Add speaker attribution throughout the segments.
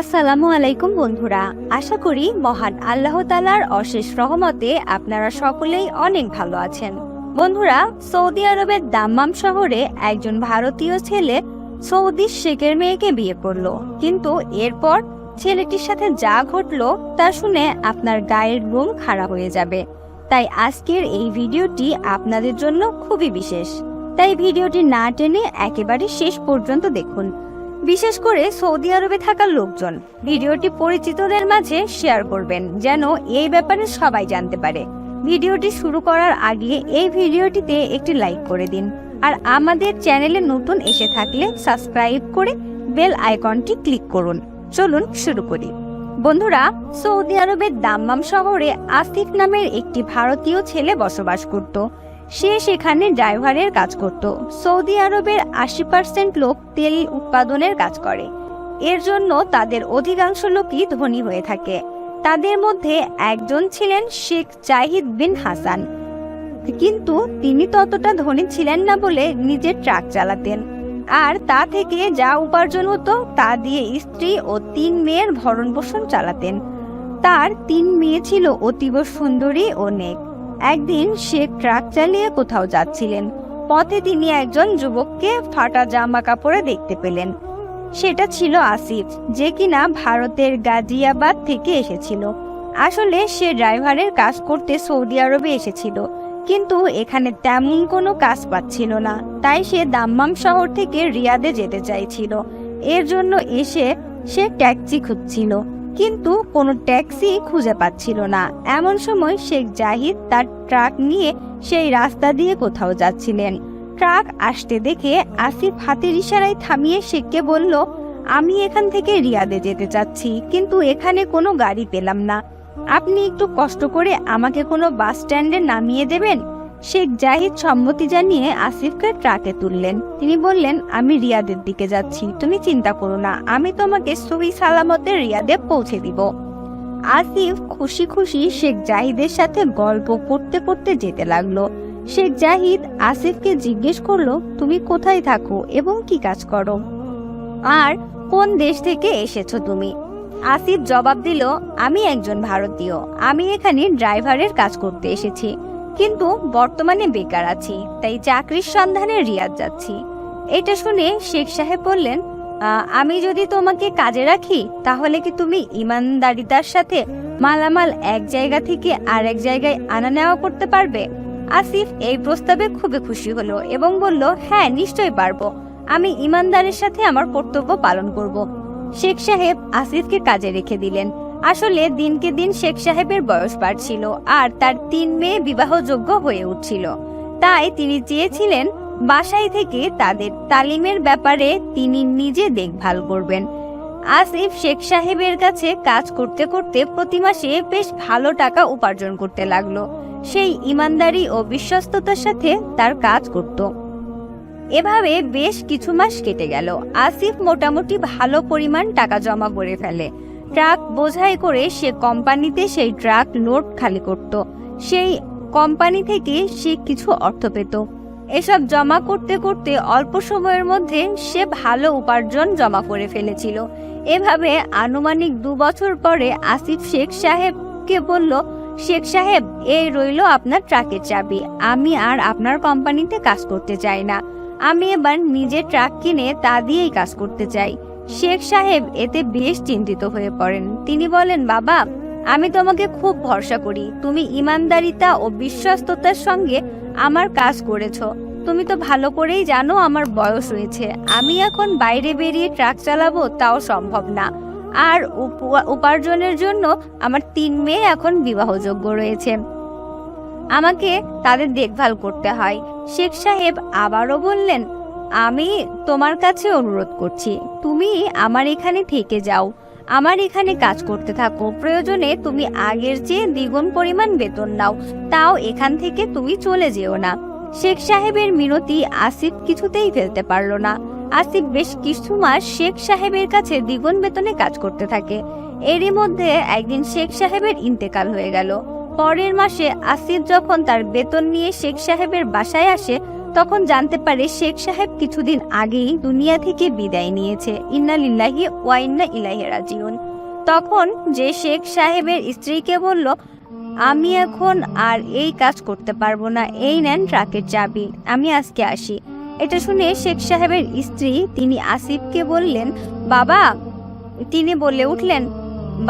Speaker 1: আসসালামু আলাইকুম বন্ধুরা, আশা করি মহান আল্লাহ তালার অশেষ রহমতে আপনারা সকলেই অনেক ভালো আছেন। বন্ধুরা, সৌদি আরবের দাম্মাম শহরে একজন ভারতীয় ছেলে সৌদি শেখের মেয়েকে বিয়ে করল। কিন্তু এরপর ছেলেটির সাথে যা ঘটলো তা শুনে আপনার গায়ের রুম খারাপ হয়ে যাবে। তাই আজকের এই ভিডিওটি আপনাদের জন্য খুবই বিশেষ। তাই ভিডিওটি না টেনে একেবারে শেষ পর্যন্ত দেখুন। বিশেষ করে সৌদি আরবে থাকা লোকজন। ভিডিওটি পরিচিতদের মাঝে শেয়ার করবেন, যেন এই ব্যাপারে সবাই জানতে পারে। ভিডিওটি শুরু করার আগে এই ভিডিওটিতে একটি লাইক করে দিন, আর আমাদের চ্যানেলে নতুন এসে থাকলে সাবস্ক্রাইব করে বেল আইকনটি ক্লিক করুন। চলুন শুরু করি। বন্ধুরা, সৌদি আরবের দাম্মাম শহরে আসিফ নামের একটি ভারতীয় ছেলে বসবাস করত। সে সেখানে ড্রাইভারের কাজ করত। সৌদি আরবের আশি পার্সেন্ট লোক তেল উৎপাদনের কাজ করে। এর জন্য তাদের অধিকাংশ লোকই ধনী হয়ে থাকে। তাদের মধ্যে একজন ছিলেন শেখ জাহিদ বিন হাসান। কিন্তু তিনি ততটা ধনী ছিলেন না বলে নিজের ট্রাক চালাতেন। আর তা থেকে যা উপার্জন হতো তা দিয়ে স্ত্রী ও তিন মেয়ের ভরণ পোষণ চালাতেন। তার তিন মেয়ে ছিল অতীব সুন্দরী ও নেক। একদিন সে ট্রাক চালিয়ে কোথাও যাচ্ছিলেন। পথে তিনি একজন যুবককে ফাটা জামা কাপড়ে দেখতে পেলেন। সেটা ছিল আসিফ, যে কিনা ভারতের গাজিয়াবাদ থেকে এসেছিল। আসলে সে ড্রাইভারের কাজ করতে সৌদি আরবে এসেছিল, কিন্তু এখানে তেমন কোনো কাজ পাচ্ছিল না, তাই সে দাম্মাম শহর থেকে রিয়াদে যেতে চাইছিল। এর জন্য এসে সে ট্যাক্সি খুঁজছিল। কিন্তু কোনো ট্যাক্সি খুঁজে পাচ্ছিল না। এমন সময় শেখ জাহিদ তার ট্রাক নিয়ে সেই রাস্তা দিয়ে কোথাও যাচ্ছিলেন। ট্রাক আসতে দেখে আসিফ হাতের ইশারায় থামিয়ে শেখকে বলল, আমি এখান থেকে রিয়াদে যেতে চাচ্ছি, কিন্তু এখানে কোনো গাড়ি পেলাম না। আপনি একটু কষ্ট করে আমাকে কোনো বাস স্ট্যান্ডে নামিয়ে দেবেন? শেখ জাহিদ সম্মতি জানিয়ে আসিফকে ট্রাকে তুললেন। তিনি বললেন, আমি রিয়াদের দিকে যাচ্ছি, তুমি চিন্তা করো না, আমি তোমাকে সহি সালামতে রিয়াদে পৌঁছে দিব। আসিফ খুশি খুশি শেখ জাহিদের সাথে গল্প করতে করতে যেতে লাগল। শেখ জাহিদ আসিফকে জিজ্ঞেস করল, তুমি কোথায় থাকো এবং কি কাজ করো? আর কোন দেশ থেকে এসেছ তুমি? আসিফ জবাব দিল, আমি একজন ভারতীয়, আমি এখানে ড্রাইভারের কাজ করতে এসেছি। কিন্তু বর্তমানে বেকার আছি, তাই চাকরির সন্ধানে রিয়াদ যাচ্ছি। এটা শুনে শেখ সাহেব বললেন আমি যদি তোমাকে কাজে রাখি, তাহলে কি তুমি ইমানদারিতার সাথে মালামাল এক জায়গা থেকে আর এক জায়গায় আনা নেওয়া করতে পারবে? আসিফ এই প্রস্তাবে খুবই খুশি হলো এবং বলল হ্যাঁ নিশ্চয়ই পারব। আমি ইমানদারের সাথে আমার কর্তব্য পালন করব। শেখ সাহেব আসিফকে কাজে রেখে দিলেন। আসলে দিনকে দিন শেখ সাহেবের বয়স বাড়ছিল আর তার তিন মেয়ে বিবাহযোগ্য হয়ে উঠছিল। তাই তিনি চেয়েছিলেন বাসায় থেকে তাদের তালিমের ব্যাপারে তিনি নিজে দেখভাল করবেন। আসিফ শেখ সাহেবের কাছে কাজ করতে করতে প্রতি মাসে বেশ ভালো টাকা উপার্জন করতে লাগল। সেই ইমানদারি ও বিশ্বস্ততার সাথে তার কাজ করত। এভাবে বেশ কিছু মাস কেটে গেল। আসিফ মোটামুটি ভালো পরিমাণ টাকা জমা করে ফেলে। ট্রাক বোঝাই করে সে কোম্পানিতে সেই ট্রাক লোড খালি করত। সেই কোম্পানি থেকে সে কিছু অর্থ পেত। এসব জমা করতে করতে অল্প সময়ের মধ্যে সে ভালো উপার্জন জমা করে ফেলেছিল। এভাবে আনুমানিক দু বছর পরে আসিফ শেখ সাহেবকে বলল, শেখ সাহেব, এই রইল আপনার ট্রাকের চাবি। আমি আর আপনার কোম্পানিতে কাজ করতে চাই না। আমি এবার নিজে ট্রাক কিনে তা দিয়েই কাজ করতে চাই। শেখ সাহেব এতে বেশ চিন্তিত হয়ে পড়েন। তিনি বলেন, বাবা, আমি তোমাকে খুব ভরসা করি। তুমি ইমানদারিতা ও বিশ্বস্ততার সঙ্গে আমার কাজ করেছ। তুমি তো ভালো করেই জানো আমার বয়স হয়েছে। আমি এখন বাইরে বেরিয়ে ট্রাক চালাবো তাও সম্ভব না। আর উপ- উপার্জনের জন্য আমার তিন মেয়ে এখন বিবাহযোগ্য রয়েছে। আমাকে তাদের দেখভাল করতে হয়। শেখ সাহেব আবারও বললেন আমি তোমার কাছে অনুরোধ করছি, তুমি আমার এখানে থেকে যাও। আমার এখানে কাজ করতে থাকো। প্রয়োজনে তুমি আগের চেয়ে দ্বিগুণ পরিমাণ বেতন নাও। তাও এখান থেকে তুমি চলে যেও না। শেখ সাহেবের মিনতি আসিফ কিছুতেই ফেলতে পারল না। আসিফ বেশ কিছু মাস শেখ সাহেবের কাছে দ্বিগুণ বেতনে কাজ করতে থাকে। এরই মধ্যে একদিন শেখ সাহেবের ইন্তেকাল হয়ে গেল। পরের মাসে আসিফ যখন তার বেতন নিয়ে শেখ সাহেবের বাসায় আসে তখন জানতে পারে শেখ সাহেব কিছুদিন আগেই দুনিয়া থেকে বিদায় নিয়েছে। ইন্না লিল্লাহি ওয়া ইন্না ইলাইহি রাজিউন। তখন যে শেখ সাহেবের স্ত্রীকে বলল, আমি এখন আর এই কাজ করতে পারব না, এই নেন ট্রাকের চাবি, আমি আজকে আসি। এটা শুনে শেখ সাহেবের স্ত্রী তিনি আসিফকে বললেন, বাবা, তিনি বলে উঠলেন,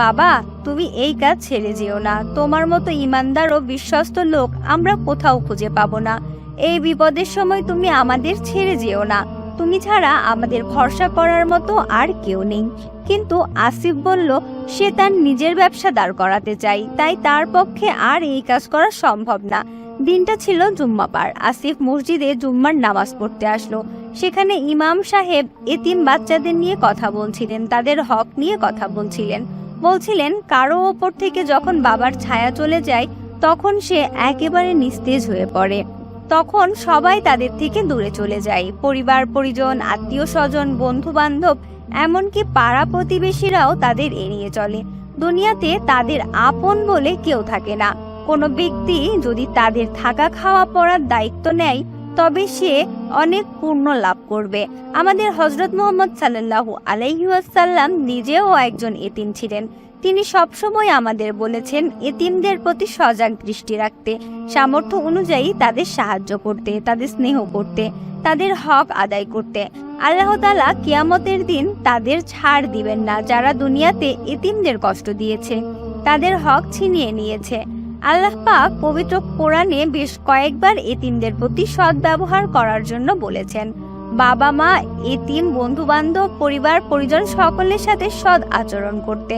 Speaker 1: বাবা, তুমি এই কাজ ছেড়ে যেও না। তোমার মতো ইমানদার ও বিশ্বস্ত লোক আমরা কোথাও খুঁজে পাবো না। এই বিপদের সময় তুমি আমাদের ছেড়ে যেও না। তুমি ছাড়া আমাদের ভরসা করার মতো আর কেউ নেই। কিন্তু আসিফ বলল, সে তার নিজের ব্যবসা দাঁড় করাতে চাই, তাই তার পক্ষে আর এই কাজ করা সম্ভব না। দিনটা ছিল জুম্মাপার আসিফ মসজিদে জুম্মার নামাজ পড়তে আসলো। সেখানে ইমাম সাহেব এতিম বাচ্চাদের নিয়ে কথা বলছিলেন, তাদের হক নিয়ে কথা বলছিলেন। বলছিলেন, কারও ওপর থেকে যখন বাবার ছায়া চলে যায়, তখন সে একেবারে নিস্তেজ হয়ে পড়ে। তখন সবাই তাদের থেকে দূরে চলে যায়। পরিবার, পরিজন, আত্মীয় স্বজন বন্ধু বান্ধব এমনকি পাড়া প্রতিবেশীরাও তাদের এড়িয়ে চলে। দুনিয়াতে তাদের আপন বলে কেউ থাকে না। কোনো ব্যক্তি যদি তাদের থাকা খাওয়া পড়ার দায়িত্ব নেয়, তবে সে অনেক পূর্ণ লাভ করবে। আমাদের হজরত মোহাম্মদ সাল্লাল্লাহু আলাইহাসাল্লাম নিজেও একজন এতিম ছিলেন। তিনি সবসময় আমাদের বলেছেন, এতিমদের প্রতি সজাগ দৃষ্টি রাখতে, সামর্থ্য অনুযায়ী তাদের সাহায্য করতে, তাদের স্নেহ করতে, তাদের হক আদায় করতে। আল্লাহ তালা কিয়ামতের দিন তাদের ছাড় দিবেন না, যারা দুনিয়াতে এতিমদের কষ্ট দিয়েছে, তাদের হক ছিনিয়ে নিয়েছে। আল্লাহ পাক পবিত্র কোরআনে বেশ কয়েকবার এতিমদের প্রতি সৎ ব্যবহার করার জন্য বলেছেন, বাবা মা, এতিম বন্ধু বান্ধব পরিবার, পরিজন সকলের সাথে সৎ আচরণ করতে।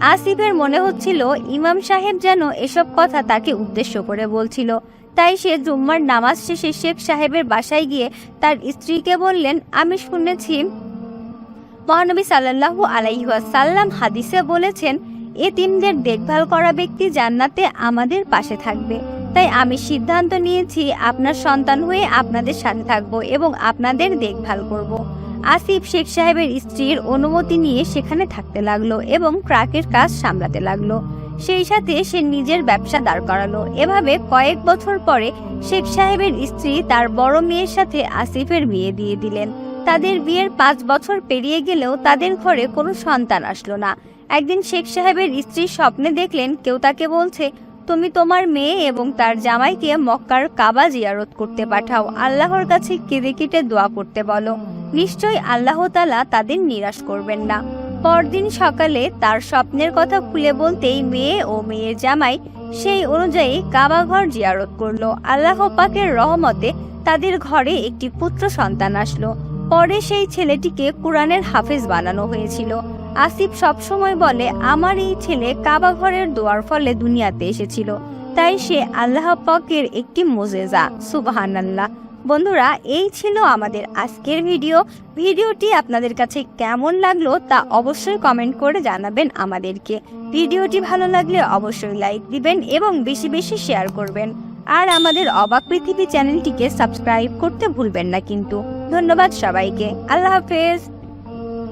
Speaker 1: আসিফের মনে হচ্ছিল ইমাম সাহেব যেন এসব কথা তাকে উদ্দেশ্য করে বলছিল তাই সে জুম্মার নামাজ শেষে শেখ সাহেবের বাসায় গিয়ে তার স্ত্রীকে বললেন, আমি শুনেছি মহানবী সাল্লাল্লাহু আলাইহাসাল্লাম হাদিসে বলেছেন এ এতিমদের দেখভাল করা ব্যক্তি জান্নাতে আমাদের পাশে থাকবে তাই আমি সিদ্ধান্ত নিয়েছি, আপনার সন্তান হয়ে আপনাদের সাথে থাকব এবং আপনাদের দেখভাল করব। আসিফ শেখ সাহেবের স্ত্রীর অনুমতি নিয়ে সেখানে থাকতে লাগল এবং ট্রাকের কাজ সামলাতে লাগল। সেই সাথে সে নিজের ব্যবসা দাঁড় করালো। এভাবে কয়েক বছর পরে শেখ সাহেবের স্ত্রী তার বড় মেয়ের সাথে আসিফের বিয়ে দিয়ে দিলেন। তাদের বিয়ের পাঁচ বছর পেরিয়ে গেলেও তাদের ঘরে কোনো সন্তান আসলো না। একদিন শেখ সাহেবের স্ত্রী স্বপ্নে দেখলেন, কেউ তাকে বলছে তুমি তোমার মেয়ে এবং তার জামাইকে মক্কার কাবা জিয়ারত করতে পাঠাও। আল্লাহর কাছে কেঁদে কেটে দোয়া করতে বলো। নিশ্চয়ই আল্লাহ তালা তাদের নিরাশ করবেন না। পরদিন সকালে তার স্বপ্নের কথা খুলে বলতেই মেয়ে ও মেয়ের জামাই সেই অনুযায়ী কাবা ঘর জিয়ারত করল। আল্লাহ পাকের রহমতে তাদের ঘরে একটি পুত্র সন্তান আসলো। পরে সেই ছেলেটিকে কোরআনের হাফেজ বানানো হয়েছিল। আসিফ সবসময় বলে, আমার এই ছেলে কাবা ঘরের দোয়ার ফলে দুনিয়াতে এসেছিল। তাই সে আল্লাহ পাকের একটি মোজেজা। সুবাহান্লাহ বন্ধুরা, এই ছিল আমাদের আজকের ভিডিও। ভিডিওটি আপনাদের কাছে কেমন লাগল তা অবশ্যই কমেন্ট করে জানাবেন আমাদেরকে। ভিডিওটি ভালো লাগলে অবশ্যই লাইক দিবেন এবং বেশি বেশি শেয়ার করবেন। আর আমাদের অবাক পৃথিবী চ্যানেলটিকে সাবস্ক্রাইব করতে ভুলবেন না কিন্তু। ধন্যবাদ সবাইকে। আল্লাহ হাফেজ।